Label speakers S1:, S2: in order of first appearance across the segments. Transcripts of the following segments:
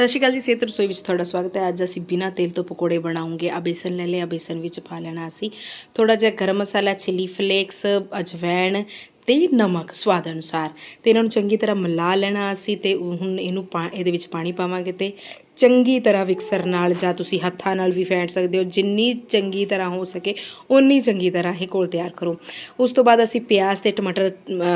S1: ਸਤਿ ਸ਼੍ਰੀ ਅਕਾਲ ਜੀ, ਸਿਹਤ ਰਸੋਈ ਵਿੱਚ ਤੁਹਾਡਾ ਸਵਾਗਤ ਹੈ। ਅੱਜ ਅਸੀਂ ਬਿਨਾਂ ਤੇਲ ਤੋਂ ਪਕੌੜੇ ਬਣਾਉਂਗੇ। ਆ ਬੇਸਨ ਲੈ ਲਿਆ, ਬੇਸਨ ਵਿੱਚ ਪਾ ਲੈਣਾ ਅਸੀਂ। ਥੋੜਾ ਜਿਹਾ ਗਰਮ ਮਸਾਲਾ ਚਿਲੀ ਫਲੇਕਸ ਅਜਵੈਣ ਤੇ ਨਮਕ ਸਵਾਦ ਅਨੁਸਾਰ। ਤੇ ਇਹਨਾਂ ਨੂੰ ਚੰਗੀ ਤਰ੍ਹਾਂ ਮਿਲਾ ਲੈਣਾ ਅਸੀਂ ਤੇ ਹੁਣ ਇਹਨੂੰ ਪਾ, ਇਹਦੇ ਵਿੱਚ ਪਾਣੀ ਪਾਵਾਂਗੇ ਤੇ ਚੰਗੀ ਤਰ੍ਹਾਂ ਵਿਕਸਰ ਨਾਲ ਜਾਂ ਤੁਸੀਂ ਹੱਥਾਂ ਨਾਲ ਵੀ ਫੈਂਟ ਸਕਦੇ ਹੋ, ਜਿੰਨੀ ਚੰਗੀ ਤਰ੍ਹਾਂ ਹੋ ਸਕੇ ਉਨੀ ਚੰਗੀ ਤਰ੍ਹਾਂ ਇਹ ਘੋਲ ਤਿਆਰ ਕਰੋ। ਉਸ ਤੋਂ ਬਾਅਦ ਅਸੀਂ ਪਿਆਜ਼ ਤੇ ਟਮਾਟਰ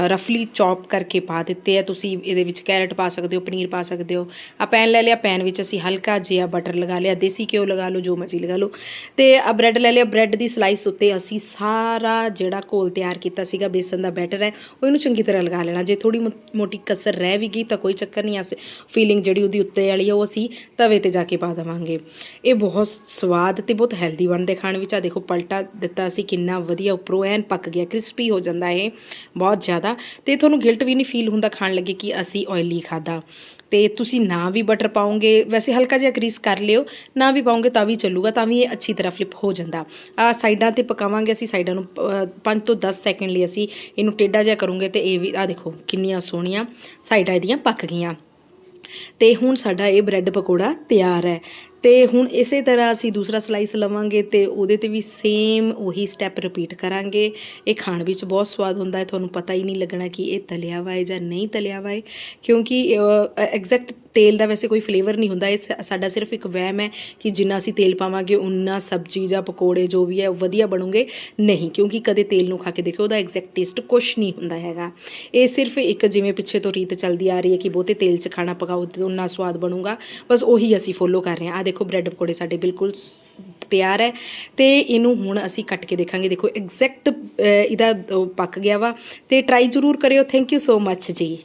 S1: ਰਫਲੀ ਚੌਪ ਕਰਕੇ ਪਾ ਦਿੱਤੇ ਆ। ਤੁਸੀਂ ਇਹਦੇ ਵਿੱਚ ਕੈਰਟ ਪਾ ਸਕਦੇ ਹੋ, ਪਨੀਰ ਪਾ ਸਕਦੇ ਹੋ। ਆ ਪੈਨ ਲੈ ਲਿਆ, ਪੈਨ ਵਿੱਚ ਅਸੀਂ ਹਲਕਾ ਜਿਹਾ ਬਟਰ ਲਗਾ ਲਿਆ। ਦੇਸੀ ਘਿਓ ਲਗਾ ਲਓ, ਜੋ ਮਰਜ਼ੀ ਲਗਾ ਲਓ। ਤੇ ਆ ਬ੍ਰੈਡ ਲੈ ਲਿਆ। ਬ੍ਰੈਡ ਦੀ ਸਲਾਈਸ ਉੱਤੇ ਅਸੀਂ ਸਾਰਾ ਜਿਹੜਾ ਘੋਲ ਤਿਆਰ ਕੀਤਾ ਸੀਗਾ, ਬੇਸਨ ਦਾ ਬੈਟਰ ਹੈ ਉਹ ਇਹਨੂੰ ਚੰਗੀ ਤਰ੍ਹਾਂ ਲਗਾ ਲੈਣਾ। ਜੇ ਥੋੜੀ ਮੋਟੀ ਕਸਰ ਰਹਿ ਵੀ ਗਈ ਤਾਂ ਕੋਈ ਚੱਕਰ ਨਹੀਂ। ਆ ਫੀਲਿੰਗ ਜਿਹੜੀ ਉਹਦੀ ਉੱਤੇ ਵਾਲੀ ਆ, ਉਹ ਅਸੀਂ ਤਵੇ ਤੇ ਜਾ ਕੇ ਪਾ ਦੇਵਾਂਗੇ। ਇਹ ਬਹੁਤ ਸਵਾਦ ਤੇ ਬਹੁਤ ਹੈਲਦੀ ਬਣਦੇ ਖਾਣ ਵਿੱਚ। ਆ ਦੇਖੋ, ਪਲਟਾ ਦਿੱਤਾ ਸੀ, ਕਿੰਨਾ ਵਧੀਆ ਉੱਪਰੋਂ ਐਨ ਪੱਕ ਗਿਆ ਕ੍ਰਿਸਪੀ ਹੋ ਜਾਂਦਾ ਇਹ, ਬਹੁਤ ਜ਼ਿਆਦਾ। ਤੇ ਤੁਹਾਨੂੰ ਗਿਲਟ ਵੀ ਨਹੀਂ ਫੀਲ ਹੁੰਦਾ ਖਾਣ ਲੱਗੇ ਕਿ ਅਸੀਂ ਆਇਲੀ ਖਾਦਾ ਤੇ ਤੁਸੀਂ ਨਾ ਵੀ ਬਟਰ ਪਾਉਂਗੇ ਵੈਸੇ ਹਲਕਾ ਜਿਹਾ ਗਰੀਸ ਕਰ ਲਿਓ, ਨਾ ਵੀ ਪਾਉਂਗੇ ਤਾਂ ਵੀ ਚੱਲੂਗਾ, ਤਾਂ ਵੀ ਇਹ ਅੱਛੀ ਤਰ੍ਹਾਂ ਫਲਿਪ ਹੋ ਜਾਂਦਾ। ਆ ਸਾਈਡਾਂ ਤੇ ਪਕਾਵਾਂਗੇ ਅਸੀਂ, ਸਾਈਡਾਂ ਨੂੰ 5 ਤੋਂ 10 ਸੈਕਿੰਡ ਲਈ ਅਸੀਂ ਇਹਨੂੰ ਟੇਢਾ ਜਿਹਾ ਕਰੂੰਗੇ ਤੇ ਇਹ ਵੀ ਆ ਦੇਖੋ, ਕਿੰਨੀਆਂ ਸੋਹਣੀਆਂ ਸਾਈਡਾਂ ਇਹਦੀਆਂ ਪੱਕ ਗਈਆਂ। ਤੇ ਹੁਣ ਸਾਡਾ ਇਹ ਬ੍ਰੈਡ ਪਕੌੜਾ ਤਿਆਰ ਹੈ। ਤੇ ਹੁਣ ਇਸੇ ਤਰ੍ਹਾਂ ਅਸੀਂ ਦੂਸਰਾ ਸਲਾਈਸ ਲਵਾਂਗੇ ਤੇ ਉਹਦੇ ਤੇ ਵੀ ਸੇਮ ਉਹੀ ਸਟੈਪ ਰਿਪੀਟ ਕਰਾਂਗੇ। ਇਹ ਖਾਣ ਵਿੱਚ ਬਹੁਤ ਸਵਾਦ ਹੁੰਦਾ ਹੈ, ਤੁਹਾਨੂੰ ਪਤਾ ਹੀ ਨਹੀਂ ਲੱਗਣਾ ਕਿ ਇਹ ਤਲਿਆ ਵਾ ਹੈ ਜਾਂ ਨਹੀਂ ਤਲਿਆ ਵਾ ਹੈ। ਕਿਉਂਕਿ ਐਗਜ਼ੈਕਟ ਤੇਲ ਦਾ ਵੈਸੇ ਕੋਈ ਫਲੇਵਰ ਨਹੀਂ ਹੁੰਦਾ, ਇਹ ਸਾ- ਸਾਡਾ ਸਿਰਫ ਇੱਕ ਵਹਿਮ ਹੈ ਕਿ ਜਿੰਨਾ ਅਸੀਂ ਤੇਲ ਪਾਵਾਂਗੇ ਉਨਾ ਸਬਜ਼ੀ ਜਾਂ ਪਕੌੜੇ ਜੋ ਵੀ ਹੈ, ਉਹ ਵਧੀਆ ਬਣੂਗੇ। ਨਹੀਂ, ਕਿਉਂਕਿ ਕਦੇ ਤੇਲ ਨੂੰ ਖਾ ਕੇ ਦੇਖੋ ਉਹਦਾ ਐਗਜ਼ੈਕਟ ਟੇਸਟ ਕੁਝ ਨਹੀਂ ਹੁੰਦਾ ਹੈਗਾ। ਇਹ ਸਿਰਫ ਇੱਕ ਜਿਵੇਂ ਪਿੱਛੇ ਤੋਂ ਰੀਤ ਚੱਲਦੀ ਆ ਰਹੀ ਹੈ ਕਿ ਬਹੁਤੇ ਤੇਲ 'ਚ ਖਾਣਾ ਪਕਾਓ ਤੇ ਉਨਾ ਸਵਾਦ ਬਣੂਗਾ। ਬਸ ਉਹੀ ਅਸੀਂ ਫੋਲੋ ਕਰ ਰਹੇ ਹਾਂ। ਆ ਦੇਖੋ ਬ੍ਰੈਡ ਪਕੌੜੇ ਸਾਡੇ ਬਿਲਕੁਲ ਤਿਆਰ ਹੈ ਤੇ ਇਹਨੂੰ ਹੁਣ ਅਸੀਂ ਕੱਟ ਕੇ ਦੇਖਾਂਗੇ। ਦੇਖੋ ਐਗਜ਼ੈਕਟ ਇਹਦਾ ਪੱਕ ਗਿਆ ਵਾ ਤੇ ਟਰਾਈ ਜ਼ਰੂਰ ਕਰਿਓ। ਥੈਂਕ ਯੂ ਸੋ ਮੱਚ ਜੀ।